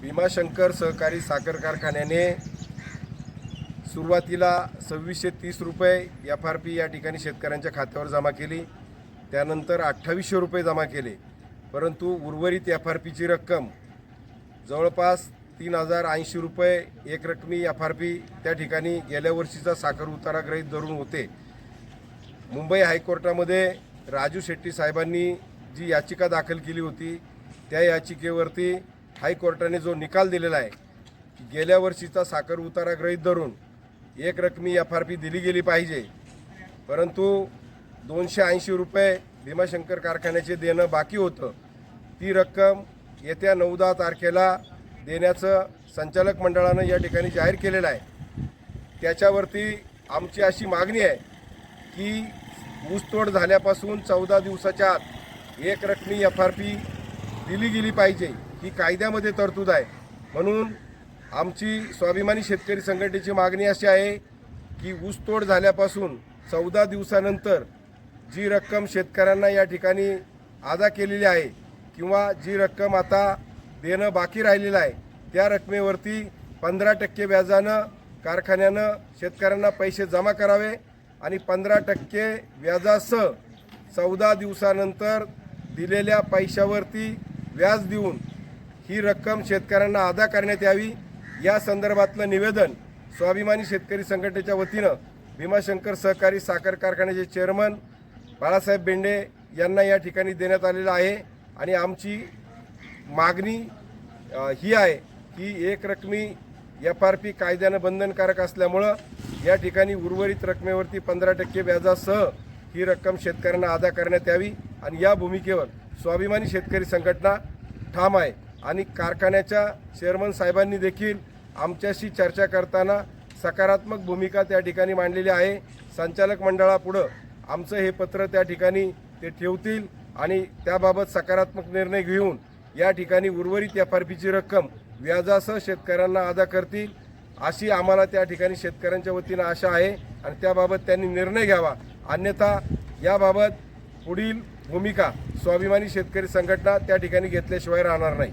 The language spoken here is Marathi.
भीमाशंकर सहकारी साखर कारखान्याने सुरुवातीला सव्वीसशे तीस रुपये एफ आर पी या ठिकाणी शेतकऱ्यांच्या खात्यावर जमा केली. त्यानंतर अठ्ठावीसशे रुपये जमा केले. परंतु उर्वरित एफ आर पीची रक्कम जवळपास तीन हजार ऐंशी रुपये एक रकमी एफ आर पी त्या ठिकाणी गेल्या वर्षीचा साखर उतारा धरून होते. मुंबई हायकोर्टामध्ये राजू शेट्टी साहेबांनी जी याचिका दाखल केली होती त्या याचिकेवरती हायकोर्टाने जो निकाल दिलेला आहे गेल्या वर्षीचा साखर उतारा गृहीत धरून एक रकमी एफ आर पी दिली गेली पाहिजे. परंतु दोनशे ऐंशी रुपये भीमाशंकर कारखान्याचे देणं बाकी होतं. ती रक्कम येत्या नऊ दहा तारखेला देण्याचं संचालक मंडळानं या ठिकाणी जाहीर केलेलं आहे. त्याच्यावरती आमची अशी मागणी आहे की ऊसतोड झाल्यापासून चौदा दिवसाच्या आत एक रकमी एफ आर पी दिली गेली पाहिजे. ही कायद्यामध्ये तरतूद आहे. म्हणून आमची स्वाभिमानी शेतकरी संघटनेची मागणी अशी आहे की ऊसतोड झाल्यापासून चौदा दिवसानंतर जी रक्कम शेतकऱ्यांना या ठिकाणी अदा केलेली आहे किंवा जी रक्कम आता देणं बाकी राहिलेलं आहे त्या रकमेवरती पंधरा टक्के व्याजानं कारखान्यानं शेतकऱ्यांना पैसे जमा करावे आणि पंधरा टक्के व्याजासह चौदा दिवसानंतर दिलेल्या पैशावरती व्याज देऊन ही रक्कम शेतकऱ्यांना अदा करण्यात यावी. या संदर्भातलं निवेदन स्वाभिमानी शेतकरी संघटनेच्या वतीनं भीमाशंकर सहकारी साखर कारखान्याचे चेअरमन बाळासाहेब बेंडे यांना या ठिकाणी देण्यात आलेलं आहे. आणि आमची मागणी ही आहे की एक रकमी एफ आर पी कायद्यानं बंधनकारक असल्यामुळं या ठिकाणी उर्वरित रकमेवरती पंधरा टक्के व्याजासह ही रक्कम शेतकऱ्यांना अदा करण्यात यावी. आणि या भूमिकेवर स्वाभिमानी शेतकरी संघटना ठाम आहे. आणि कारखान्याच्या चेअरमन साहेबांनी देखील आमच्याशी चर्चा करताना सकारात्मक भूमिका त्या ठिकाणी मांडलेली आहे. संचालक मंडळापुढं आमचं हे पत्र त्या ठिकाणी ते ठेवतील आणि त्याबाबत सकारात्मक निर्णय घेऊन या ठिकाणी उर्वरित एफ आर पीची रक्कम व्याजासह शेतकऱ्यांना अदा करतील अशी आम्हाला त्या ठिकाणी शेतकऱ्यांच्या वतीनं आशा आहे आणि त्याबाबत त्यांनी निर्णय घ्यावा. अन्यथा याबाबत पुढील भूमिका स्वाभिमानी शेतकरी संघटना त्या ठिकाणी घेतल्याशिवाय राहणार नाही.